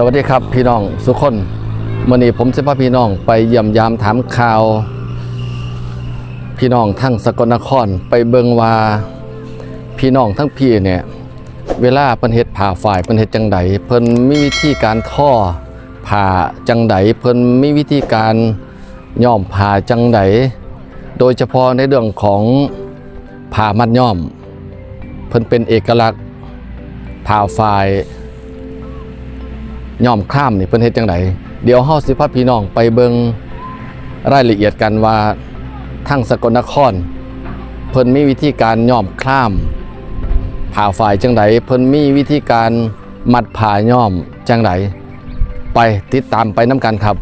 สวัสดีครับพี่น้องสุกคนมื่อนี้ผมจะพาพี่น้องไปเยี่ยมยามถามข่าว พี่น้องทั้งสกลนครไปเบิงว่าพี่น้องทั้งพี่เนี่ยเวลาเพิ่นเฮ็ดผ่าฝ่ายเพิ่นเฮ็ดจังใดเพิ่นมีวิธีการท่อผ่าจังใดเพิ่นมีวิธีการย้อมผ่าจังใดโดยเฉพาะในเรื่องของผ่ามัดย้อม เพิ่นเป็นเอกลักษณ์ผ่าฝ่าย ย่อมข้ามนี่เพิ่นเฮ็ดจังไดเดี๋ยวเฮาสิพาพี่น้องไปเบิงรายละเอียดกันว่าทางสกลนคร เพิ่นมีวิธีการย่อมข้ามผ่าฝ่ายจังไดเพิ่นมีวิธีการมัดผ่าย่อมจังไดไปติดตามไปน้ำกันครับ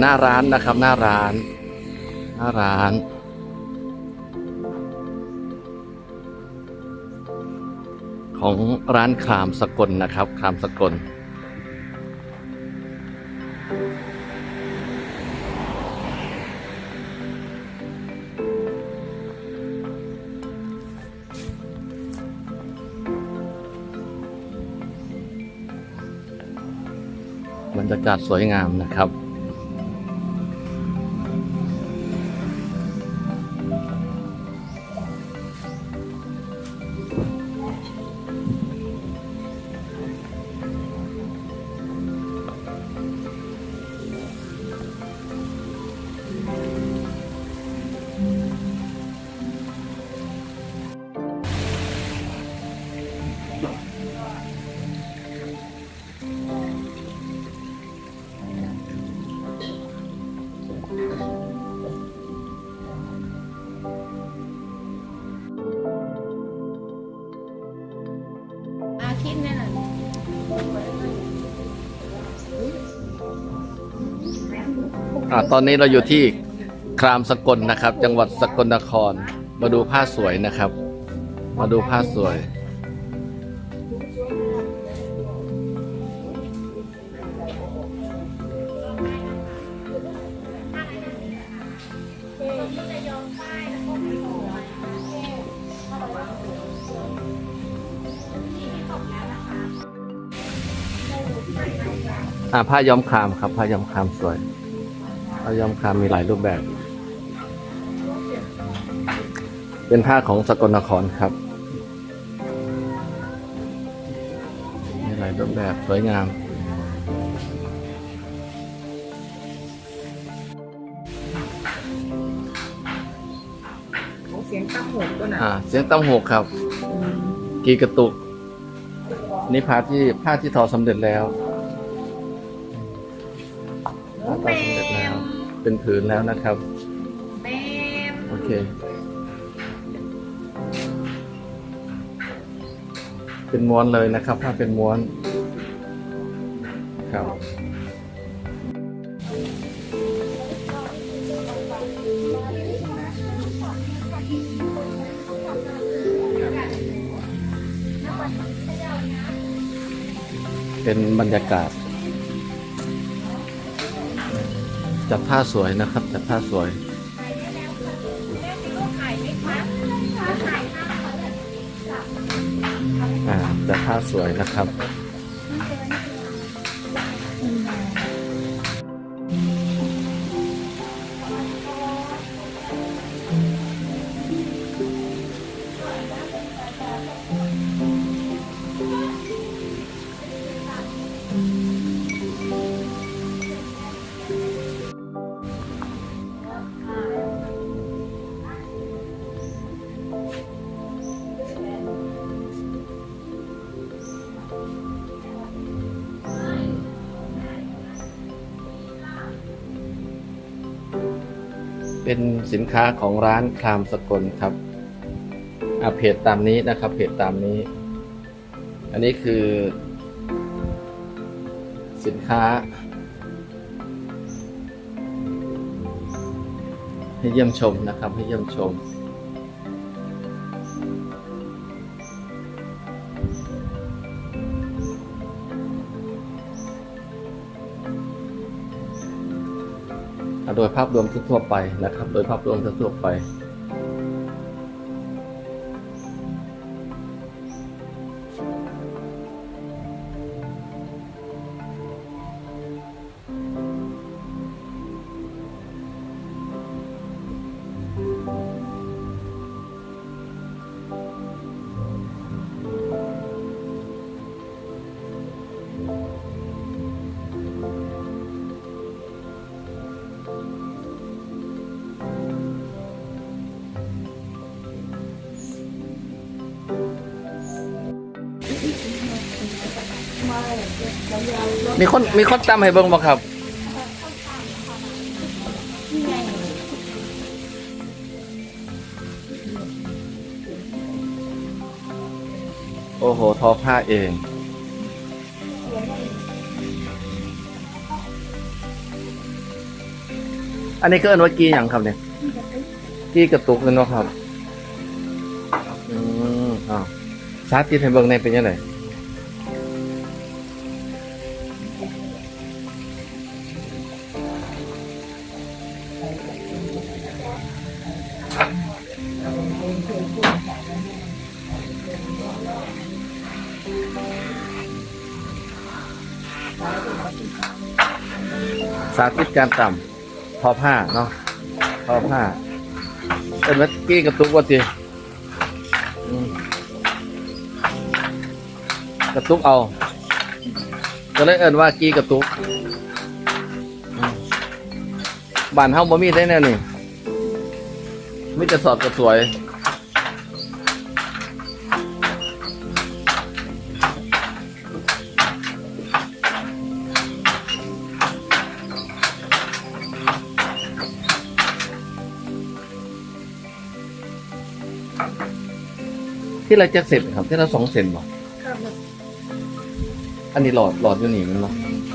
หน้าร้านนะครับ หน้าร้าน หน้าร้านของร้านครามสกลนะครับครามสกล บรรยากาศสวยงามนะครับ อะตอนนี้เราอยู่ที่ครามสกลนะครับ จังหวัดสกลนคร มาดูผ้าสวยนะครับ มาดูผ้าสวย อ่าผ้าย้อมครามครับ ผ้าย้อมครามสวย ผ้าย้อมครามมีหลายรูปแบบ เป็นผ้าของสกลนครครับ มีหลายรูปแบบสวยงาม เสียงตั้งหูตัวน่ะอ่า เสียงตั้มหกครับ กีกระตุก นี่ผ้าที่ผ้าที่ทอสำเร็จแล้ว เป็นผืนแล้วนะครับแม่มโอเค เป็นม้วนเลยนะครับ ถ้าเป็นม้วนครับเป็นบรรยากาศ จับผ้าสวยนะครับ จับผ้าสวยอ่าแต่ผ้าสวยนะครับ เป็นสินค้าของร้านครามสกลครับอาเพจตามนี้นะครับเพจตามนี้ อันนี้คือ สินค้า ให้เยี่ยมชมนะครับ ให้เยี่ยมชม โดยภาพรวมทั่วไปนะครับ โดยภาพรวมทั่วไป มีคนตามให้เบิ่งบ่ครับ โอ้โห ทอผ้าเอง อันนี้ก็เอินว่ากีอย่างครับเนี่ย กีกระตุกเลยเนาะครับ อืมอ้าวสาธิตให้เบิ่งในอยเป็นยังไง สาธิตการต่ำทอผ้าเนาะทอผ้าเป็นวัดกี้กระตุกว่าจีกระตุกเอาก็เลยเอินว่ากี้กระตุกบ้านเฮาบ่มีได้แน่นี่มิจะสอดกระสวย ที่เราจะเสร็จครับ ที่เราสองเซนบ่อันนี้หลอดหลอดอยู่นี่แมันบ่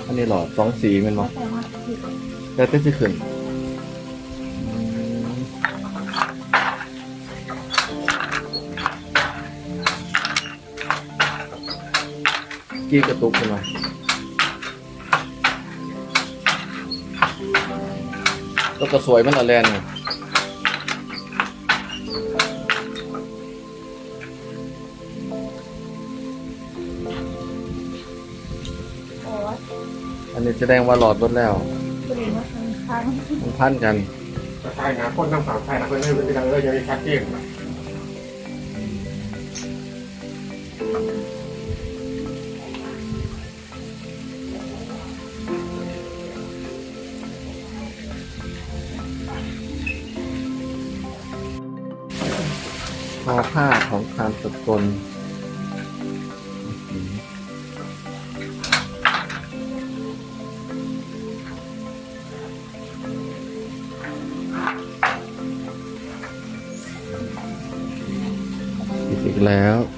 อันนี้หลอดสองสีแมันบ่แล้วก็จะขึ้นอืมกี้กระตุกขึ้นมาก็กระสวยมันละแลนนี่โอ้ย อันนี้แสดงว่าหลอดลดแล้วคุณเห็นว่าทางทางมันพันกันใช่นะคนทั้งสามใช่นะคนนี้เป็นการเออยังมีชัดเจนนะทอผ้าของคามสกล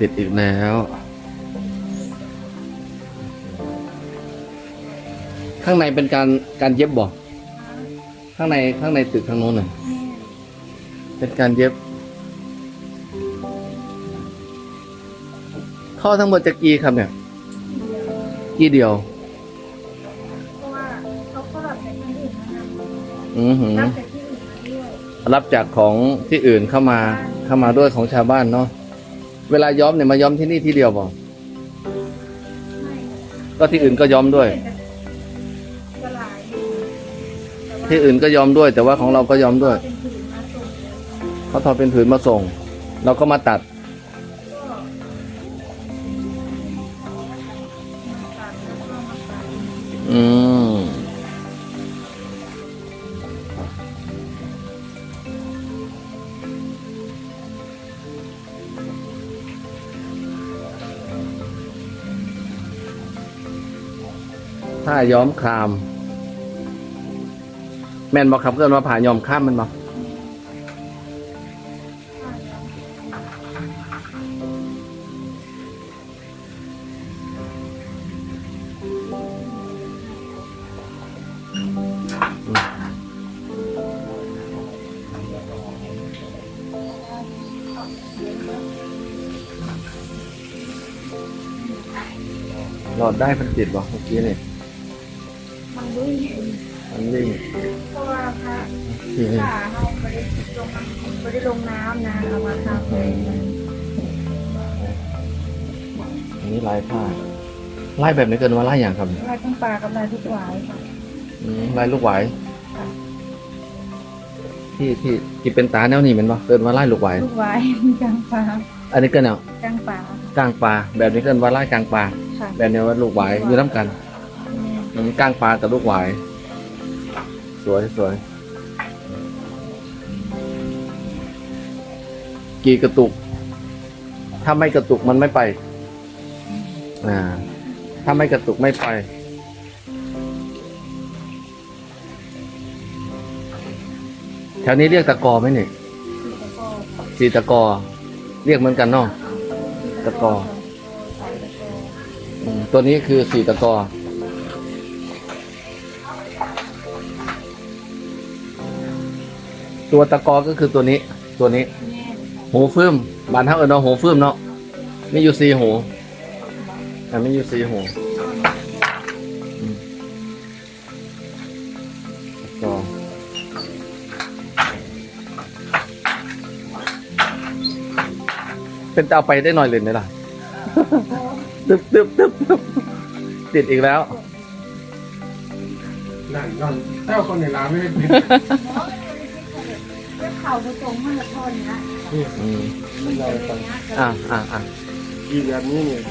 ติดอีกแล้ว ข้างในเป็นการการเย็บบ่ข้างในข้างในตึกทางโน้นน่ะเป็นการเย็บ ท่อทั้งหมดจะกี่ครับเนี่ย กี่เดียว เพราะว่าเขาก็รับจากที่อื่นนะคะอือหือรับจากที่อื่นมาด้วยรับจากของที่อื่นเข้ามาเข้ามาด้วยของชาวบ้านเนาะ เวลาย้อมเนี่ยมาย้อมที่นี่ที่เดียวบอกไม่ก็ที่อื่นก็ย้อมด้วยก็หลายอยู่แต่ว่าที่อื่นก็ย้อมด้วย แต่ว่าของเราก็ย้อมด้วยเป็นผืนมาส่งแล้วก็เขาทอเป็นผืนมาส่ง เราก็มาตัดมาตัด ผ้าย้อมคราม แม่นบอกครับเกินว่าผ้ายอมข้ามมันบอกรอดได้พันจิตบอกเมื่อกี้นี่ ที่นี่ขาเขาไม่ได้ลงน้ำไม่ได้ลงน้ำนะเอามาทำเลยอันนี้ลายผ้าลายแบบนี้เกินว่าลายอย่างครับลายตั้งปลากับลายทุกหวายค่ะอืมลายลูกไหวที่ที่ที่เป็นตาแนวนี้แมันบ่เกินว่าลายลูกไหวทุกหวายมีกลางปลาอันนี้เกินแนวกลางปลากลางปลาแบบนี้เกินว่าลายกลางปลาค่ะแบบนี้ว่าลูกไหวอยู่น้ำกันอืมกลางปลากับลูกไหวสวยสวย กี่กระตุก ถ้าไม่กระตุกมันไม่ไป อ่า ถ้าไม่กระตุกไม่ไป แถวนี้เรียกตะกอไหมเนี่ยสีตะกอ เรียกเหมือนกันเนาะตะกอ ตัวนี้คือสีตะกอตัวตะกอก็คือตัวนี้ ตัวนี้ หูฟื้มบานเท่าเอินเนาะหูฟื้มเนาะมีอยู่สี่หูแต่ไม่อยู่สี่หูอืมตะกอเป็นตาไปได้หน่อยเลยไหมล่ะตึ๊บตึ๊บตึ๊บตึ๊บติดอีกแล้วนั่นนั่นเจ้าคนในร้านไม่ได้เป็นเจ้าเขาผสมมาละทอนนะ อืมมันจะเลยนะอ่าอ่าอ่ายีแบบนี้เนี่ย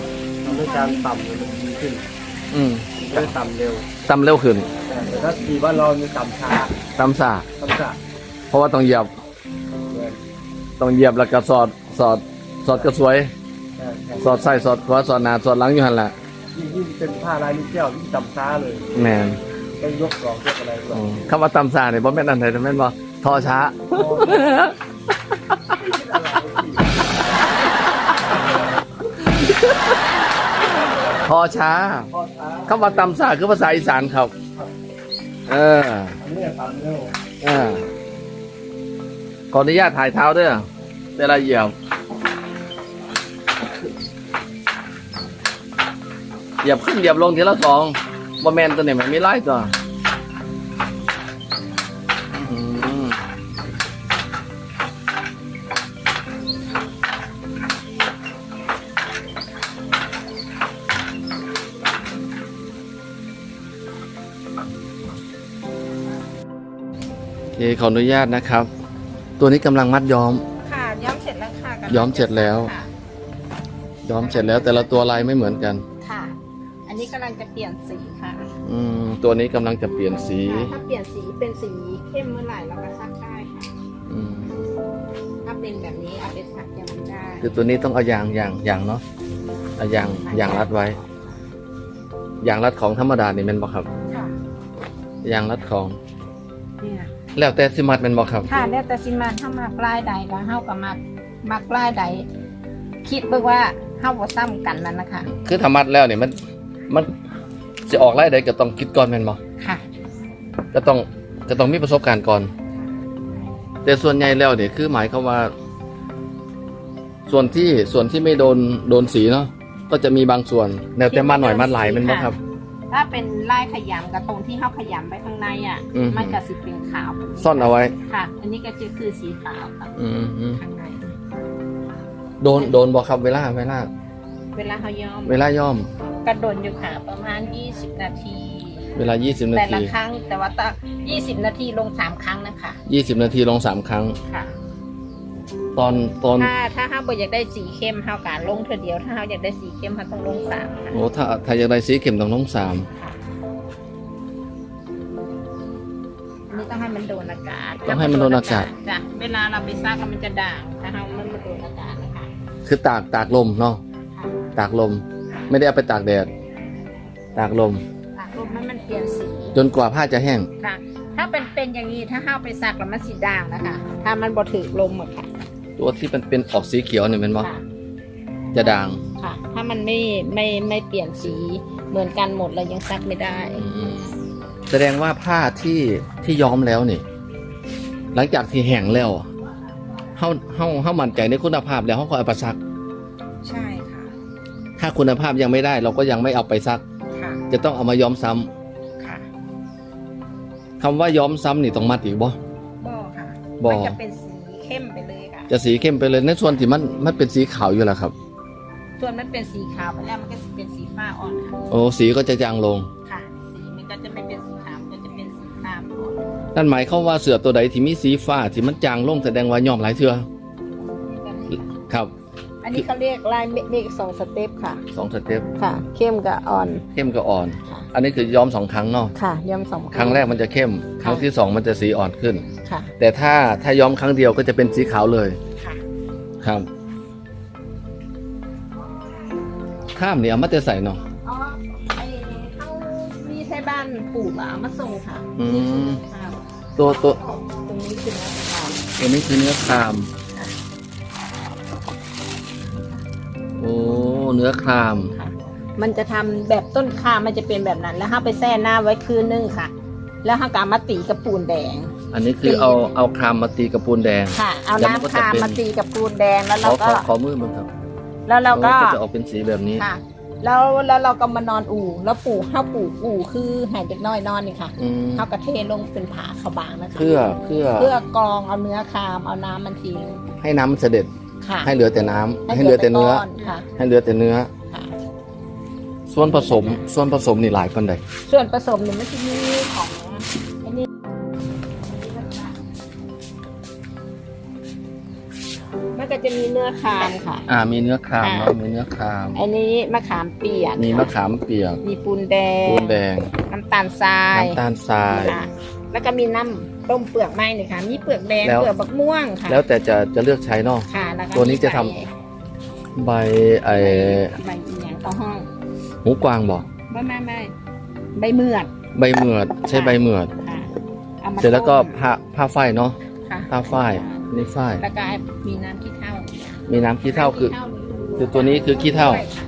ทำให้การต่ำเนี่ยมันดีขึ้นอืมมันจะได้ต่ำเร็วตำเร็วขึ้นแต่ถ้าทีบ้านเราเนี่ยต่ำช้าตำสาต่ำช้าเพราะว่าต้องเหยียบเลยต้องเหยียบแล้วก็สอดสอดสอดกระสวย ใช่ใช่สอดใส่สอดขวาสอดหน้าสอดหลังอยู่หันแหละยิ่งยิ่งเป็นผ้าลายลูกแก้วยิ่งต่ำช้าเลยแมนต้องยกกรองยกอะไรก่อนอืมคำว่าตำสาเนี่ยบ่แม่นอันไหนแต่แม่นบ่ทอช้า พ่อช้าคำว่าตำสาคือภาษาอีสานครับ เอออันนี้ต่ำเออขออนุญาตถ่ายเท้าด้วยเวลาเหยียบเหยียบขึ้นเหยียบลงทีละสองบอแมนตัวไหนไมันมีไล่ตัว ขออนุญาตนะครับ ตัวนี้กำลังมัดย้อม ค่ะย้อมเสร็จแล้วค่ะกำลังย้อมเสร็จแล้ว ค่ะย้อมเสร็จแล้วแต่ละตัวลายไม่เหมือนกัน ค่ะ อันนี้กำลังจะเปลี่ยนสีค่ะอืมตัวนี้กำลังจะเปลี่ยนสีค่ะถ้าเปลี่ยนสีเป็นสีเข้มเมื่อไหร่เราก็ซักได้ค่ะ อืมถ้าเป็นแบบนี้เอาไปซักยังไม่ได้คือตัวนี้ต้องเอายางยางยางเนาะเอายางยางรัดไว้ยางรัดของธรรมดานี่แมันบ่ครับค่ะยางรัดของเนี่ย แล้วแต่สิมัดแมันบ่ครับ ค่ะแล้วแต่สิมันถ้ามาปลายใดก็เฮากับมามาปลายใดคิดเบิ่งว่าเฮาบ่ซ้ำกันนั่นนะคะคือถ้ามัดแล้วเนี่ยมันมันจะออกไล่ใดก็ต้องคิดก่อนแม่นบ่ค่ะ ก็ต้องก็ต้องมีประสบการณ์ก่อน แต่ส่วนใหญ่แล้วเนี่ยคือหมายความว่า ส่วนที่ส่วนที่ไม่โดนโดนสีเนาะก็จะมีบางส่วนแนวแต่มาหน่อยมาหลายแมันบ่ครับ ถ้าเป็นลายขยำกับตรงที่เฮาขยำไปข้างในอะ อืม มันก็สิเป็นขาวแบบนี้ซ่อนเอาไว้ ค่ะ อันนี้ก็จะคือสีขาวกับอืมอืมข้างใน โดนโดนบ่ครับเวลาเวลา เวลาเฮาย้อมเวลาย่อม กระโดดอยู่ค่ะประมาณ 20 นาที เวลา 20 นาแต่ละทีครั้งแต่ว่าตะ20 นาทีลง 3 ครั้งนะคะ 20 นาทีลง 3 ครั้ง ค่ะ ตอนตอนถ้าถ้าเฮาบ่อยากได้สีเข้มเฮาการลงเธอเดียว ถ้าเฮาอยากได้สีเข้มเฮาต้องลงสามค่ะโอ้ถ้าถ้าอยากได้สีเข็มต้องลงสามค่ะอันนี้ต้องให้มันโดนอากาศต้องให้มันโดนอากาศจ้ะเวลาเราไปซักมันจะด่างถ้าเฮามันไม่โดนอากาศนะคะคือตากตากลมเนาะค่ะตากลม ไม่ได้เอาไปตากแดด ตากลม ตากลมให้มันเปลี่ยนสีจนกว่าผ้าจะแห้งค่ะ ถ้าเป็นเป็นอย่างนี้ถ้าเฮาไปซักแล้วมันสีด่างนะคะ ถ้ามันบ่ถือลมหมดค่ะ ตัวที่มันเป็นออกสีเขียวเนี่ยเป็นว่าค่ะจะด่างค่ะ ถ้ามันไม่ไม่ไม่เปลี่ยนสีเหมือนกันหมดเรายังซักไม่ได้ อืมแสดงว่าผ้าที่ที่ย้อมแล้วนี่ หลังจากที่แห้งแล้วเฮาเฮาเฮามั่นใจในคุณภาพแล้วเฮาก็เอาไปซัก ใช่ค่ะ ถ้าถ้าคุณภาพยังไม่ได้ เราก็ยังไม่เอาไปซัก ค่ะ จะต้องเอามาย้อมซ้ำค่ะคำว่าย้อมซ้ำนี่ต้องมัดอีกบ่ บ่ค่ะ บ่มันจะเป็นสีเข้มไปเลยค่ะ จะสีเข้มไปเลยในส่วนที่มันมันเป็นสีขาวอยู่แล้วครับ ส่วนมันเป็นสีขาวไปแล้วมันก็จะเป็นสีฟ้าอ่อนค่ะโอ้สีก็จะจางลง ค่ะ สีมันก็จะไม่เป็นสีขาวมันก็จะเป็นสีครามอ่อนนั่นหมายความว่าเสือตัวใดที่มีสีฟ้าที่มันจางลงแสดงว่าย้อมหลายเทื่อครับ อันนี้เขาเรียกลายเมฆสองสเต็ปค่ะ สองสเต็ปค่ะ เข้มกับอ่อน เข้มกับอ่อน ค่ะ อันนี้คือย้อมสองครั้งเนาะค่ะย้อมสองครั้งแรกมันจะเข้ม ครั้งที่สองมันจะสีอ่อนขึ้น ค่ะ แต่ถ้าถ้าย้อมครั้งเดียวก็จะเป็นสีขาวเลย ค่ะ ครับ ข้ามเนี่ยเอามาจะใส่เนาะ อ๋อไอ้เขามีใช้บ้านปลูกอะเอามาส่งค่ะอืมค่ะตัวตัวตรงนี้คือน้ำตาลตัวนี้คือเนื้อคราม อ้เนื้อคราม ค่ะ มันจะทำแบบต้นคามันจะเป็นแบบนั้นแล้วห้าไปแช่หน้าไว้คืนนึงค่ะ แล้วห้ากามาตีกับปูนแดง อันนี้คือเอาเอาครามมาตีกับปูนแดง ค่ะ เอาแล้วมันก็น้ำจะคาเป็น มาตีกับปูนแดงแล้วขเราอขก็อขอมือมึงครับแล้วเราก็โอ้จะออกเป็นสีแบบนี้ ค่ะ แล้วแล้วเราก็มานอนอู่ แล้วปู่ห้าปู่อู่คือหายเด็กน้อยนอนนี่ค่ะอืมเฮากระเทลงเป็นผาขาวบางนะคะเพื่อเพื่อเพื่อกรองเอาเนื้อคามเอาน้ำมันทิ้งให้น้ำมันเสด็จ ค่ะให้เหลือแต่น้ำให้เหลือแต่เนื้อ ก้ค่ะ ให้เหลือแต่เนื้อ ค่ะ ส่วนผสม ส่วนผสมนี่หลายคนใดส่วนผสมเนี่ยมันจะมีของอันนี้มันก็จะมีเนื้อคามค่ะ อ่า มีเนื้อครามค่ะเนาะมีเนื้อคราม อันนี้มะขามเปียกมีมะขามเปียกมีปูนแดงปูนแดง น้ำตาลทรายน้ำตาลทรายค่ะแล้วก็มีน้ำ ต้มเปลือกไม้นี่ค่ะ มีเปลือกแดงแล้ว เปลือกบักม่วงค่ะแล้วแต่จะจะเลือกใช้เนาะค่ะแล้วก็ตัวนี้จะทำ มีใบไอใบใบอีหยังเข้าห้องหูกวางบอกไม่ไม่ไม่ใบเมือดใบเหมือดใช้ใบเหมือด ค่ะอามาเสร็จแล้วก็ต้มผ้าผ้าฝ้ายเนาะค่ะผ้าฝ้ายนี่ฝ้าย แล้วก็มีน้ำขี้เถ้ามีน้ำขี้เถ้าคือน้ำคือตัวนี้คือขี้เถ้า ด้วยค่ะ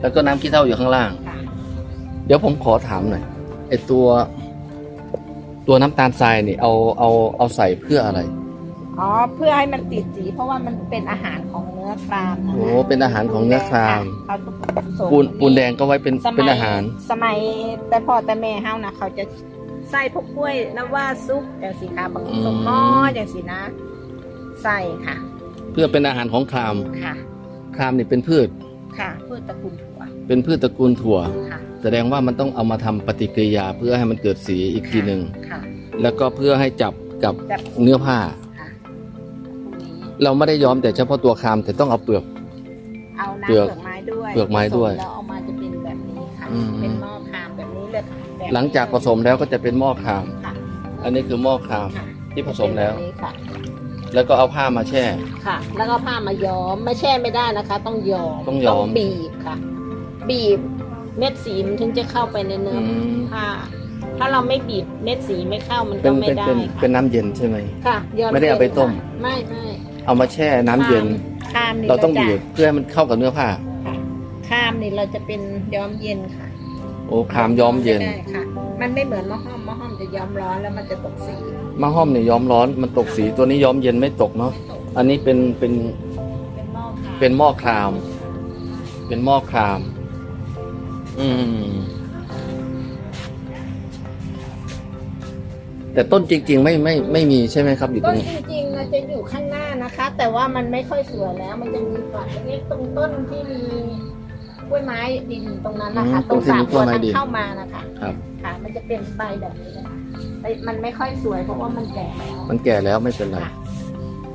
แล้วก็น้ำขี้เถ้าอยู่ข้างล่าง ค่ะ เดี๋ยวผมขอถามหน่อยไอตัว ตัวน้ำตาลทรายนี่เอาเอาเอาใส่เพื่ออะไรอ๋อเพื่อให้มันติดสีเพราะว่ามันเป็นอาหารของเนื้อครามนะคะโอ้เป็นอาหารของเนื้อครามค่ะเอาผสมปูนปูนแดงก็ไว้เป็นสมัยเป็นอาหาร สมัยแต่พ่อแต่แม่เฮานะเขาจะใส่พวกกล้วยน้ำว่าซุปอย่างสีค่ะบางอืมสมมออย่างสีนะ ใส่ค่ะ เพื่อเป็นอาหารของครามค่ะ ครามนี่เป็นพืชค่ะพืชตระกูลถั่วเป็นพืชตระกูลถั่วค่ะ แสดงว่ามันต้องเอามาทำปฏิกิริยาเพื่อให้มันเกิดสีอีกทีหนึ่งค่ะ แล้วก็เพื่อให้จับกับจับ เนื้อผ้า ค่ะพวกนี้เราไม่ได้ย้อมแต่เฉพาะตัวครามแต่ต้องเอาเปลือก เอาน้ำเปลืเปลืออกกไม้ด้วยเปลือกไม้ด้วยผสแล้วเอามาจะเป็นแบบนี้ค่ะ อืม เป็นหม้อคามแบบนี้เลยค่ะแบบนี้หลังจากผสมแล้วก็จะเป็นหม้อคราม ค่ะอันนี้คือหม้อครามค่ะที่ผสมแล้ว เป็นบบนี้ค่ะ แล้วก็เอาผ้ามาแช่ ค่ะ แล้วก็ผ้ามาย้อมไม่แช่ไม่ได้นะคะ ต้องย้อมต้องย้อม บีบค่ะ บีบ เม็ดสีมันถึงจะเข้าไปในเนื้ออม ผ้าถ้าเราไม่บีบเม็ดสีไม่เข้ามันเป็ก็นไม่เป็นได้เป็นค่ะเป็นน้ำเย็นใช่ไหม ค่ะย้อมไม่ได้เอาไปต้มย็นค่ะไม่ไม่เอามาแช่น้ำเย็น ข้ามนี่เราต้องจะบีบเพื่อให้มันเข้ากับเนื้อผ้า ค่ะข้ามนี่เราจะเป็นย้อมเย็นค่ะโอ้ครามย้อมเย็นไได้ค่ะ มันไม่เหมือนมะฮ่อมมะฮ่อมจะย้อมร้อนแล้วมันจะตกสีมะห้อมเนี่ยย้อมร้อนมันตกสีตัวนี้ย้อมเย็นไม่ตกเนาะไม่ตกอันนี้เป็นเป็นเป็นหม้อค่ะเป็นหม้อคราม เป็นหม้อคราม อืม แต่ต้นจริง ๆ ไม่ไม่ไม่มีใช่ไหมครับอยู่ตรต้งนนี้ จริงๆมันจะอยู่ข้างหน้านะคะ แต่ว่ามันไม่ค่อยสวยแล้ว มันจะมีฝักเล็กๆตรงต้นที่มีกล้วยไม้ดินตรงนั้นนะคะอืมตรงสามตรงที่มีกล้ตัววยไม้นั้นดิน เข้ามานะคะครับ ค่ะ มันจะเป็นใบแบบนี้นะคะใบมันไม่ค่อยสวยเพราะว่ามันแก่แล้วมันแก่แล้วไม่เป็นไรค่ะ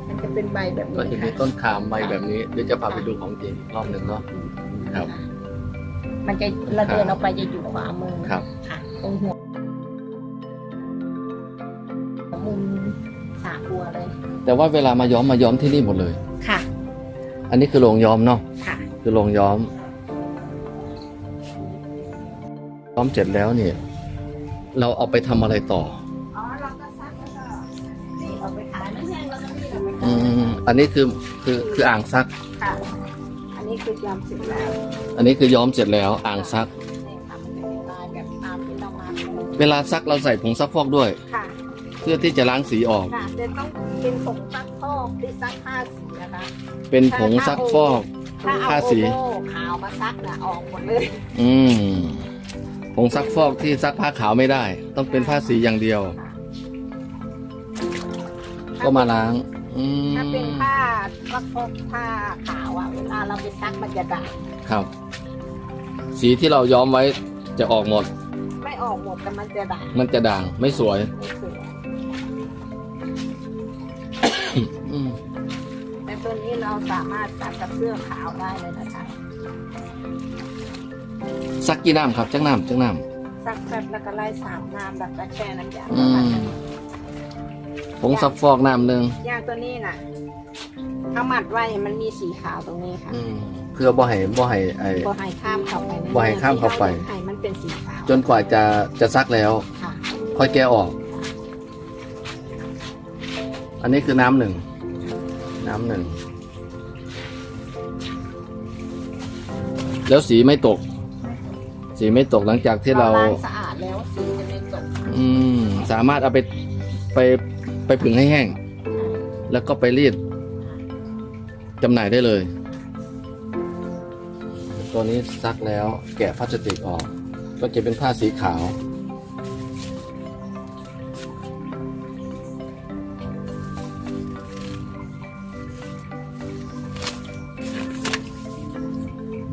มันจะเป็นใบแบบก็นี้จะมีค่ะต้นครามใบแบบนี้เดี๋ยวจะพาไปดูของจริงอีกรอบหนึ่งเนาะ ครับ มันจะเราเดินออกไปจะอยู่ขวามือครับ ค่ะตรงหัวมุมสาบัวเลย แต่ว่าเวลามาย้อมมาย้อมที่นี่หมดเลย ค่ะ อันนี้คือโรงย้อมเนาะค่ะคือโรงย้อม ย้อมเสร็จแล้วเนี่ย เราเอาไปทำอะไรต่อ อ๋อเราก็ซักแล้วก็รีบเอาไปขายไม่แห้งแล้วก็รีบเอาไปอืขายมอันนี้คือคือคืออ่างซัก ค่ะอันนี้ คือยำเสร็จแล้วอันนี้คือย้อมเสร็จแล้วอ่างซักนี่ค่ะมันจะเป็นลายแบบตามที่เรามาเวลาซักเราใส่ผงซักฟอกด้วย ค่ะ เพื่อที่จะล้างสีออก ค่ะจะต้องเป็นผงซักฟอกที่ซักผ้าสีนะคะ เป็นผงซักฟอก ถ้าเอาผ้าโอสี โม่ขาวมาซักน่ะออกหมดเลย อืมผงซักฟอกที่ซักผ้าขาวไม่ได้ ต้องเป็นผ้าสีอย่างเดียว ก็มาล้าง อืมถ้าเป็นผ้าซักฟอกผ้าขาวอะเวลาเราไปซักมันจะด่างครับ สีที่เราย้อมไว้จะออกหมด ไม่ออกหมดแต่มันจะด่างมันจะด่างไม่สวย ไม่สวยอืมแต่ตัวนี้เราสามารถซักกับเสื้อขาวได้เลยนะคะซักกี่น้ำครับจักน้ำจักน้ซักแบบแล้วก็ไล่สามน้ำแบบก็แช่น้ำยาอืมำ ผงซักฟอกน้ำหนึ่งอย่างตัวนี้น่ะเอามัดไว้มันมีสีขาวตรงนี้ค่ะอืมเพื่อบ่ให้บ่ให้ไอ้ บ่ให้ข้ามเข้าไปในบ่ให้ข้ามเข้าไป ให้มันเป็นสีขาวจนกว่าจะจะซักแล้ว ค่ะค่อยแกะออก อันนี้คือน้ำหนึ่ง น้ำหนึ่ง แล้วสีไม่ตก สีไม่ตกหลังจากที่เรา ล้างสะอาดแล้วสีจะไม่ตกอืม สามารถเอาไปไป ไปผึ่งให้แห้ง แล้วก็ไปรีดจำหน่ายได้เลย ตัวนี้ซักแล้วแกะพลาสติกออก ก็จะเป็นผ้าสีขาว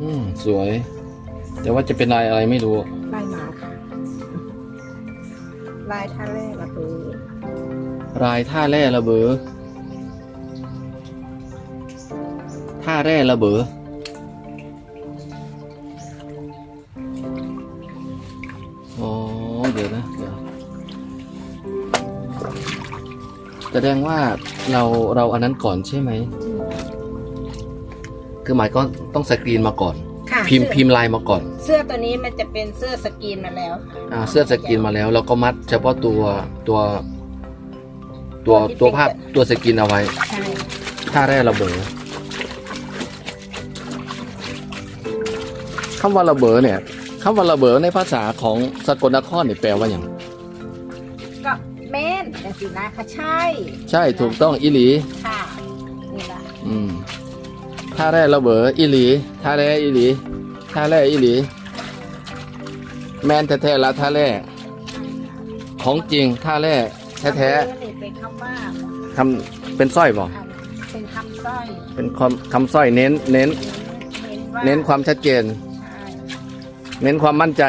อืม สวย แต่ว่าจะเป็นลายอะไรไม่รู้ ลายหมาค่ะ ลายท่าแรกก็คือ รายท่าแร่ระเบอท่าแร่ระเบออ๋อเดี๋ยวนะเดี๋ยวแสดงว่าเราเราอันนั้นก่อนใช่ไหม คือหมายก็ต้องสกรีนมาก่อน ค่ะพิมพ์เสื้อพิมพ์ลายมาก่อนเสื้อตัวนี้มันจะเป็นเสื้อสกรีนมาแล้วค่ะอ่าเสื้อสกรีนมาแล้วเราก็มัดเฉพาะตัวตัว ตัวที่ตัวเป็นภาพตัวสกรีนเอาไว้ ใช่ท่าแร่ระเบอคำว่าระเบอเนี่ยคำว่าระเบอในภาษาของสกลนครเนี่ยแปลว่าอย่างก็เมนแต่สินะค่ะใช่ใช่ถูกต้องอิหลี ค่ะนี่แหละอืมท่าแร่ระเบออิหลีท่าแร่อิหลีท่าแร่อิหลี แมนแท้ๆละท่าแร่ของจริงท่าแร่แท้ๆนี่ เป็นคำว่าๆคำเป็นสร้อยบ่อ่าเป็นคำสร้อยเป็นคำคำสร้อยเน้นเน้น เน้นว่าเน้นความชัดเจนใช่เน้นความมั่นใจ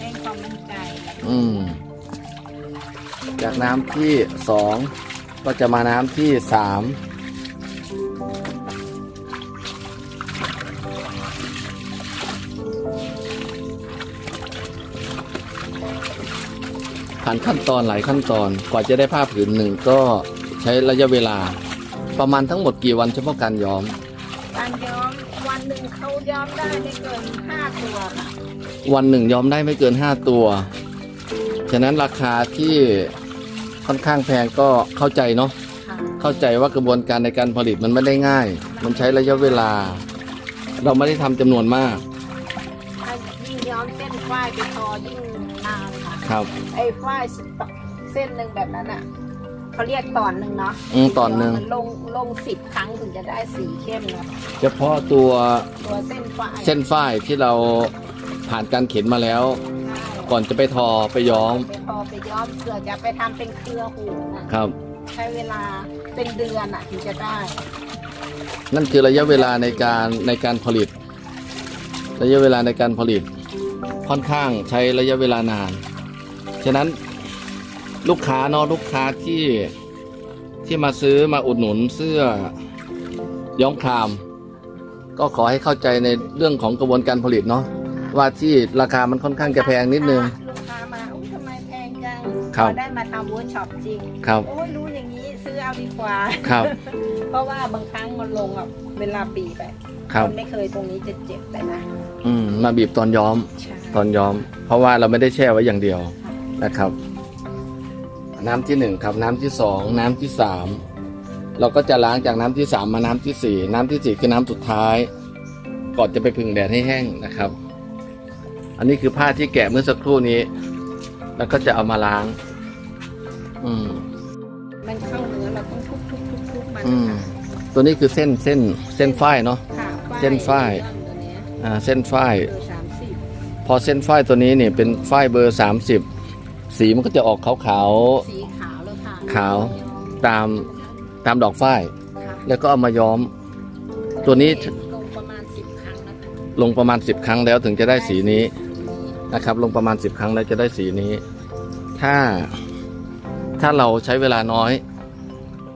เน้นความมั่นใจ อืม จากน้ำที่สองก็จะมาน้ำที่สาม ผ่านขั้นตอนหลายขั้นตอนกว่าจะได้ผ้าผืนหนึ่งก็ใช้ระยะเวลา ประมาณทั้งหมดกี่วันเฉพาะการย้อม การย้อมวันหนึ่งเขาย้อมได้ไม่เกินห้าตัวค่ะวันหนึ่งย้อมได้ไม่เกินห้าตัว ฉะนั้นราคาที่ค่อนข้างแพงก็เข้าใจเนาะ ค่ะเข้าใจว่ากระบวนการในการผลิตมันไม่ได้ง่าย มันใช้ระยะเวลา เราไม่ได้ทำจำนวนมากถ้ายิ่งย้อมเส้นฝ้ายไปทอยิ่งนานค่ะ ครับ ไอ้ฝ้ายเส้นหนึ่งแบบนั้นอะเขาเรียกตอนหนึ่งเนาะอืมตอนหนึ่ง มันลงลงสิบครั้งถึงจะได้สีเข้มเนาะเฉพาะตัวตัวเส้นฝ้ายเส้นฝ้ายที่เราผ่านการเข็นมาแล้วใช่ก่อนจะไปทอไปย้อมไปทอไปย้อมเผื่อจะไปทำเป็นเครือหูนะครับ ใช้เวลาเป็นเดือนอะถึงจะได้นั่นคือระยะเวลาในการในการผลิต ระยะเวลาในการผลิต ค่อนข้างใช้ระยะเวลานาน ฉะนั้นลูกค้าเนาะลูกค้าที่ที่มาซื้อมาอุดหนุนเสื้อย้อมคราม ก็ขอให้เข้าใจในเรื่องของกระบวนการผลิตเนาะว่าที่ราคามันค่อนข้างจะแพงนิดนึง ลูกค้ามาอุ้ยทำไมแพงจังครับ พอได้มาทำเวิร์กช็อปจริงครับโอ้ยรู้อย่างนี้ซื้อเอาดีกว่า ครับ เพราะว่าบางครั้งมันลงอะเวลาบีบไปครับ นไม่เคยตรงนี้จะเจ็บแต่นะอืมมาบีบตอนย้อม ใช่ตอนย้อม เพราะว่าเราไม่ได้แช่ไว้อย่างเดียว นะครับ น้ำที่หนึ่งครับน้ำที่สองน้ำที่สามเราก็จะล้างจากน้ำที่สามมาน้ำที่สี่น้ำที่สี่คือน้ำสุดท้ายก่อนจะไปพึ่งแดดให้แห้งนะครับ อันนี้คือผ้าที่แกะเมื่อสักครู่นี้ แล้วก็จะเอามาล้าง อืมมันเข้าเนื้อเราต้องทุบทุบทุบทุบมันอืมค่ะตัวนี้คือเส้นเส้นเส้นฝ้ายเนาะ ค่ะเส้นฝ้ายตัวเนี้ยอ่าเส้นฝ้าย เบอร์สามสิบพอเส้นฝ้ายตัวนี้เนี่ยเป็นฝ้ายเบอร์ 30 สีมันก็จะออกขาวสีขาวแล้วค่ะขาวๆตามตามดอกฝ้าย ค่ะแล้วก็เอามาย้อม ตัวนี้ลงประมาณสิบครั้งนะคะลงประมาณ 10 ครั้งแล้วถึงจะได้สีนี้นะครับ ลงประมาณ 10 ครั้งแล้วจะได้สีนี้ ถ้าถ้าเราใช้เวลาน้อย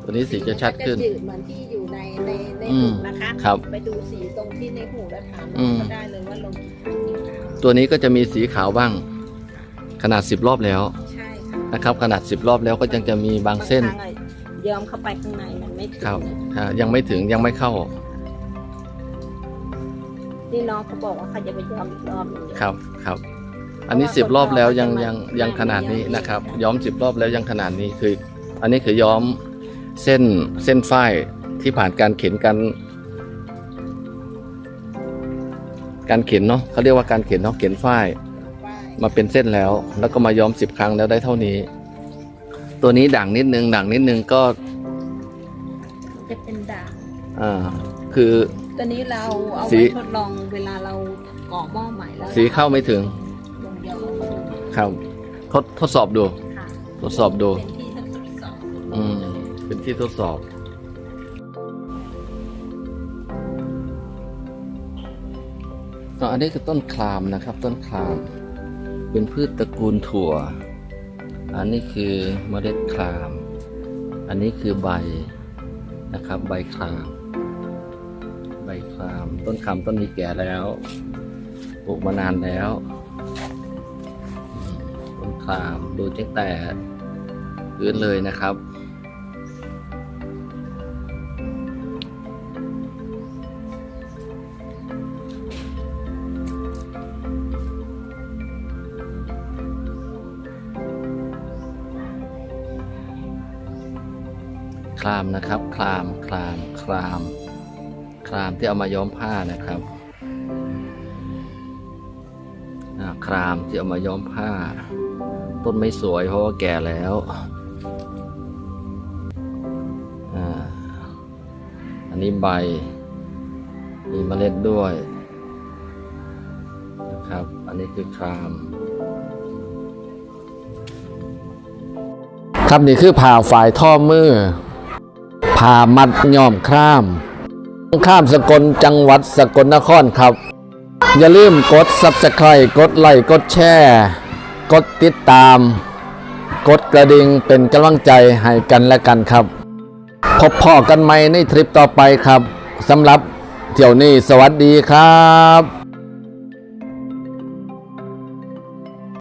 ตัวนี้สีจะชัดขึ้นจะจืดเหมือนที่อยู่ในในในอืหูมนะคะครับไปดูสีตรงที่ในหูแล้วถามอืม ก็ได้เลยว่าลงกี่ครั้งกี่ครั้งตัวนี้ก็จะมีสีขาวบ้าง ขนาด 10 รอบแล้วใช่ค่ะนะครับ ขนาด 10 รอบแล้วก็ยังจะมีบางเส้นบางครั้งอะย้อมเข้าไปข้างในมันไม่ถึงครับ อ่ายังไม่ถึงยังไม่เข้านี่น้องเขาบอกว่าเขาจะไปย้อมอีกรอบหนึงครับครับ อันนี้10 รอบแล้วยังยังยังขนาดนี้นะครับย้อม 10 รอบแล้วยังขนาดนี้คือ อันนี้คือย้อมเส้นเส้นฝ้ายที่ผ่านการเข็นกันการเข็นเนาะเขาเรียกว่าการเข็นเนาะเข็นฝ้ายว่า มาเป็นเส้นแล้ว แล้วก็มาย้อม10ครั้งแล้วได้เท่านี้ ตัวนี้ด่างนิดนึงด่างนิดนึงก็ จะเป็นด่างอ่า คือ ตัวนี้เราเอาสี ไว้ทดลองเวลาเราก่อหม้อใหม่แล้วสีเข้าไม่ถึง ลงเดียวเราก็ดูครับ ทดทดสอบดู ค่ะทดสอบดู เป็นที่ทดสอบอืม เป็นที่ทดสอบ อะอันนี้คือต้นคลามนะครับ ต้นคลาม เป็นพืชตระกูลถั่ว อันนี้คือเมล็ดคลาม อันนี้คือใบนะครับ ใบคลาม ใบคลาม ต้นคลามต้นนี้แก่แล้วปลูกมานานแล้ว ต้นคลามดูตั้งแต่พื้นเลยนะครับ ลามนะครับ คลามคลามคลาม คลามที่เอามาย้อมผ้านะครับคลามที่เอามาย้อมผ้า ต้นไม่สวยเพราะว่าแก่แล้วอันนี้ใบ มีเมล็ดด้วยนะครับ อันนี้คือคลาม ครับนี่คือผ่าฝ่ายท่อมือ ผ่ามัดย่อมคราม ข้ามสกลจังหวัดสกลนครครับ อย่าลืมกด subscribe กดไลค์กดแชร์กดติดตาม กดกระดิ่งเป็นกำลังใจให้กันและกันครับ พบพ่อกันใหม่ในทริปต่อไปครับสำหรับเที่ยวนี้สวัสดีครับ